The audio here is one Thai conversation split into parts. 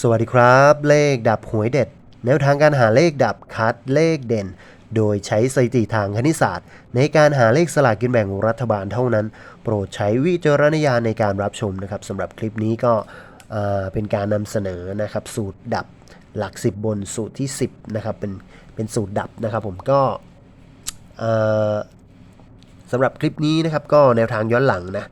สวัสดีครับ เลขดับหวยเด็ด แนวทางการหาเลขดับคัดเลขเด่น โดยใช้สถิติทางคณิตศาสตร์ ในการหาเลขสลากกินแบ่งรัฐบาลเท่านั้น โปรดใช้วิจารณญาณในการรับชมนะครับสำหรับคลิปนี้ก็เป็นการนำเสนอนะครับสูตรดับหลัก 10 บนสูตรที่ 10นะครับเป็นเป็นสูตรดับนะครับผมก็สำหรับคลิปนี้นะครับก็แนวทางย้อนหลังนะ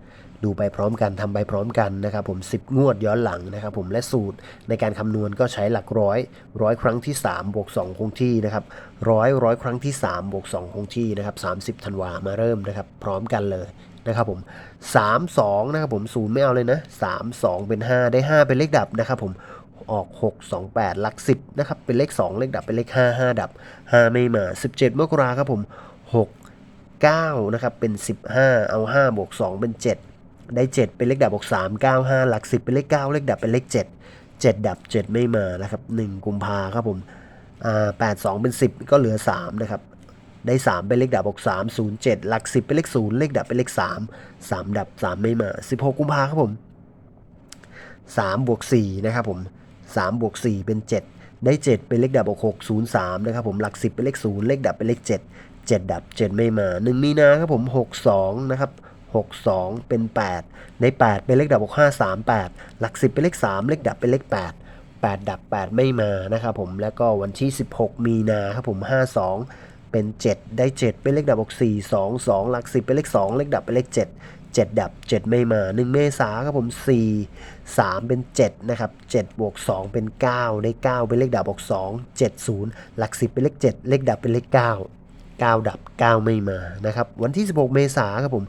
ดูไปพร้อมกันทำไปพร้อมกันนะครับผม 10 งวดย้อนหลังนะครับผมและสูตรในการคำนวณก็ใช้หลักร้อยร้อยครั้งที่3บวก2คงที่นะครับร้อยร้อยครั้งที่3บวก2คงที่นะครับ30ธันวามาเริ่มนะครับพร้อมกันเลยนะครับผม3 2นะครับผมศูนย์ไม่เอาเลยนะ 3 2 เป็น 5 ได้ 5 เป็นเลขดับนะครับผมออก 6 2 8หลัก 10นะครับเป็นเลข 2 เลขดับเป็นเลข 5 5 ดับ 5 ไม่มา 17มกราครับผม 6 9นะครับเป็น 15 เอา5บวก2เป็น 7 ได้ 7 เป็นเลขดับบวก3 9 5 หลัก 10 เป็นเลข 9 เลขดับเป็นเลข 7 7 ดับ 7 ไม่มานะครับ1กุมภาครับผมอ่า8 2 เป็น 10 ก็เหลือ 3 นะครับ ได้ 3 เป็นเลขดับบวก3 0 7 หลัก 10 เป็นเลข 0 เลขดับเป็นเลข 3 3 ดับ 3 ไม่มา 16 กุมภาครับผม3บวก4นะครับผม3บวก4เป็น 7 ได้ 7 เป็นเลขดับบวก6 0 3นะครับผมหลัก 10 เป็นเลข 0 เลขดับเป็นเลข 7 7 ดับ 7 ไม่มา 1 มีนาครับผม 62 นะครับ 62 เป็น 8 ใน 8 เป็นเลขดับบวก5 3 8 หลัก 10 เป็นเลข 3 เลขดับเป็นเลข 8 8 ดับ 8 ไม่มานะครับผมแล้วก็วันที่ 16 มีนาครับผม 52 เป็น 7 ได้ 7 เป็นเลขดับบวก4 2 2 หลัก 10 เป็นเลข 2 เลขดับเป็นเลข 7 7 ดับ 7 ไม่มา 1 เมษาครับผม 4 3 เป็น 7 นะครับ7บวก2เป็น 9 ได้ 9 เป็นเลขดับบวก2 7 0 หลัก 10 เป็นเลข 7 เลขดับเป็นเลข 9 9 ดับ 9 ไม่มานะครับ วันที่ 16 เมษาครับผม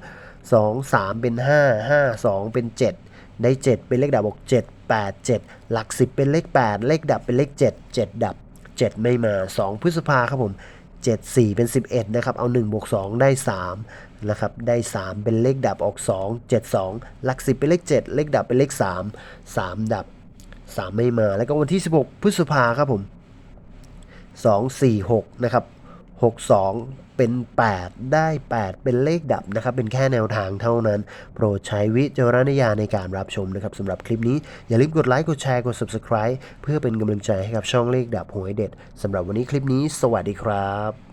2 3 เป็น 5 5 2 เป็น 7 ได้ 7 เป็นเลขดับบวก7 8 7 หลัก 10 เป็นเลข 8 เลขดับเป็นเลข 7 7 ดับ 7 ไม่มา 2 พฤษภาครับผม 7 4 เป็น 11 นะครับ เอา1บวก2ได้3นะครับ ได้ 3 เป็นเลขดับออก 2 7 2 หลัก 10 เป็นเลข 7 เลขดับเป็นเลข 3 3 ดับ 3 ไม่มา แล้วก็วันที่ 16 พฤษภาครับผม2 4 6นะครับ 62 เป็น 8 ได้ 8 เป็นเลขดับนะครับ เป็นแค่แนวทางเท่านั้น โปรดใช้วิจารณญาณในการรับชมนะครับสำหรับคลิปนี้ อย่าลืมกดไลค์ กดแชร์ กด Subscribe เพื่อเป็นกำลังใจให้กับช่องเลขดับหวยเด็ดสำหรับวันนี้คลิปนี้ สวัสดีครับ